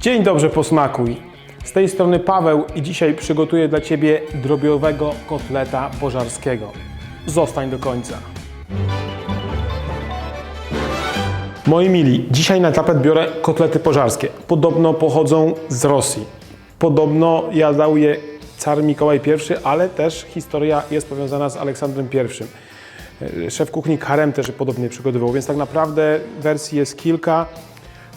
Dzień dobry, posmakuj. Z tej strony Paweł i dzisiaj przygotuję dla Ciebie drobiowego kotleta pożarskiego. Zostań do końca. Moi mili, dzisiaj na tapet biorę kotlety pożarskie. Podobno pochodzą z Rosji. Podobno jadał je car Mikołaj I, ale też historia jest powiązana z Aleksandrem I. Szef kuchni Karem też podobnie przygotowywał, więc tak naprawdę wersji jest kilka.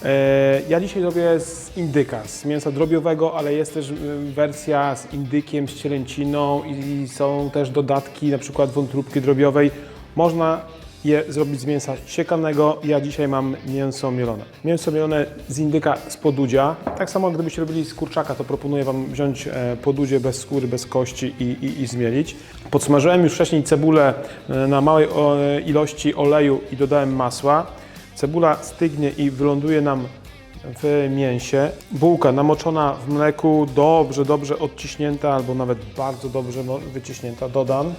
E, Ja dzisiaj robię z indyka, z mięsa drobiowego, ale jest też y, wersja z indykiem, z cielęciną i są też dodatki, na przykład wątróbki drobiowej. Można je zrobić z mięsa siekanego. Ja dzisiaj mam mięso mielone. Mięso mielone z indyka z podudzia. Tak samo gdybyście robili z kurczaka, to proponuję Wam wziąć e, podudzie bez skóry, bez kości i, i, i zmielić. Podsmażyłem już wcześniej cebulę e, na małej ilości oleju i dodałem masła. Cebula stygnie i wyląduje nam w mięsie. Bułka namoczona w mleku, dobrze, dobrze odciśnięta albo nawet bardzo dobrze mo- wyciśnięta dodam.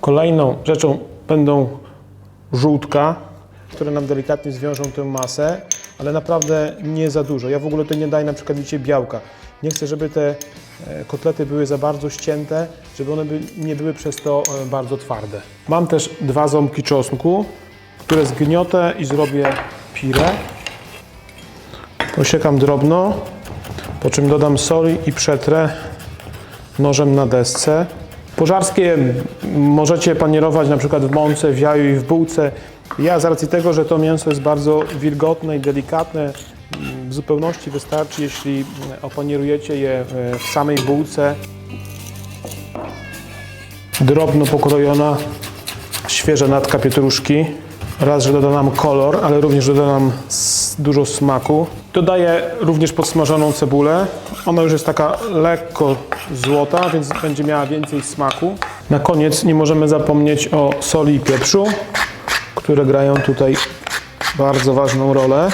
Kolejną rzeczą będą żółtka, które nam delikatnie zwiążą tę masę, ale naprawdę nie za dużo. Ja w ogóle to nie daję na przykład wiecie białka. Nie chcę, żeby te e, kotlety były za bardzo ścięte, żeby one by, nie były przez to e, bardzo twarde. Mam też dwa ząbki czosnku, które zgniotę i zrobię pire. Posiekam drobno, po czym dodam soli i przetrę nożem na desce. Pożarskie możecie panierować na przykład w mące, w jaju i w bułce. Ja z racji tego, że to mięso jest bardzo wilgotne i delikatne, w zupełności wystarczy, jeśli opanierujecie je w samej bułce. Drobno pokrojona świeża natka pietruszki. Raz, że doda nam kolor, ale również doda nam dużo smaku. Dodaję również podsmażoną cebulę. Ona już jest taka lekko złota, więc będzie miała więcej smaku. Na koniec nie możemy zapomnieć o soli i pieprzu, które grają tutaj bardzo ważną rolę.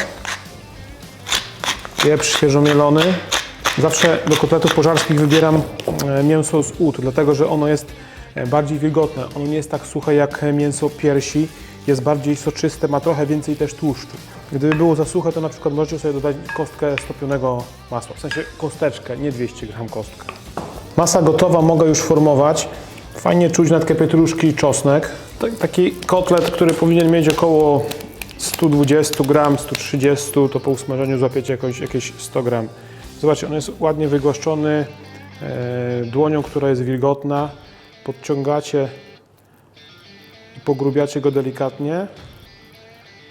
Pieprz świeżo mielony. Zawsze do kotletów pożarskich wybieram e, mięso z ud, dlatego że ono jest e, bardziej wilgotne. Ono nie jest tak suche jak mięso piersi, jest bardziej soczyste, ma trochę więcej też tłuszczu. Gdyby było za suche, to na przykład możecie sobie dodać kostkę stopionego masła, w sensie kosteczkę, nie 200 gram kostkę. Masa gotowa, mogę już formować. Fajnie czuć natkę pietruszki i czosnek. Ta- Taki kotlet, który powinien mieć około 120 gram, 130, to po usmażeniu złapiecie jakoś, jakieś 100 gram. Zobaczcie, on jest ładnie wygłaszczony e, dłonią, która jest wilgotna. Podciągacie pogrubiacie go delikatnie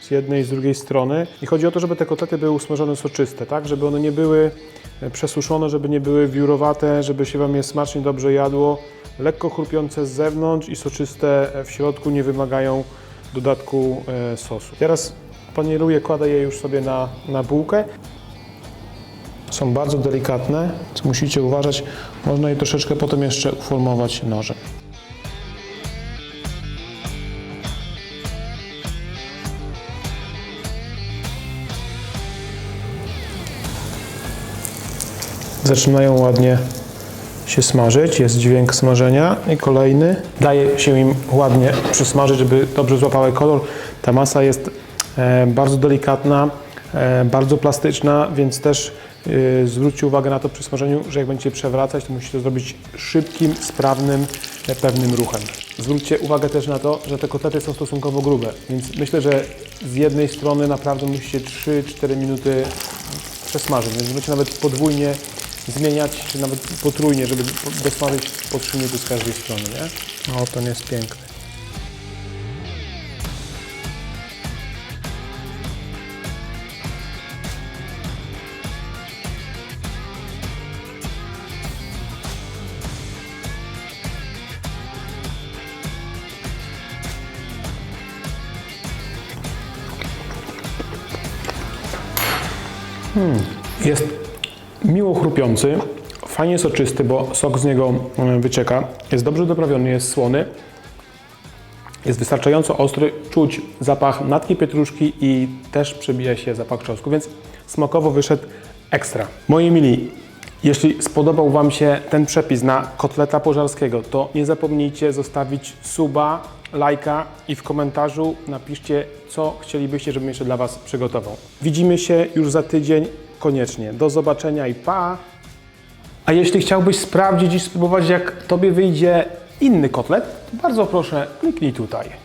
z jednej i z drugiej strony. I chodzi o to, żeby te kotlety były usmażone soczyste, tak? Żeby one nie były e, przesuszone, żeby nie były wiórowate, żeby się Wam je smacznie dobrze jadło. Lekko chrupiące z zewnątrz i soczyste w środku nie wymagają dodatku e, sosu. Teraz panieruję, kładę je już sobie na, na bułkę. Są bardzo delikatne, co musicie uważać. Można je troszeczkę potem jeszcze uformować nożem. Zaczynają ładnie się smażyć, jest dźwięk smażenia i kolejny. Daje się im ładnie przysmażyć, żeby dobrze złapały kolor. Ta masa jest e, bardzo delikatna, e, bardzo plastyczna, więc też e, zwróćcie uwagę na to przy smażeniu, że jak będziecie przewracać, to musicie to zrobić szybkim, sprawnym, pewnym ruchem. Zwróćcie uwagę też na to, że te kotlety są stosunkowo grube, więc myślę, że z jednej strony naprawdę musicie 3-4 minuty przesmażyć, więc możecie nawet podwójnie zmieniać, czy nawet potrójnie, żeby dosmażyć po 3 minuty z każdej strony, nie? No, ten jest piękny. Jest miło chrupiący, fajnie soczysty, bo sok z niego e, wycieka. Jest dobrze doprawiony, jest słony. Jest wystarczająco ostry, czuć zapach natki pietruszki i też przebija się zapach czosnku, więc smakowo wyszedł ekstra. Moi mili, jeśli spodobał Wam się ten przepis na kotleta pożarskiego, to nie zapomnijcie zostawić suba, lajka i w komentarzu napiszcie, co chcielibyście, żebym jeszcze dla Was przygotował. Widzimy się już za tydzień. Koniecznie. Do zobaczenia i pa! A jeśli chciałbyś sprawdzić i spróbować, jak Tobie wyjdzie inny kotlet, to bardzo proszę, kliknij tutaj.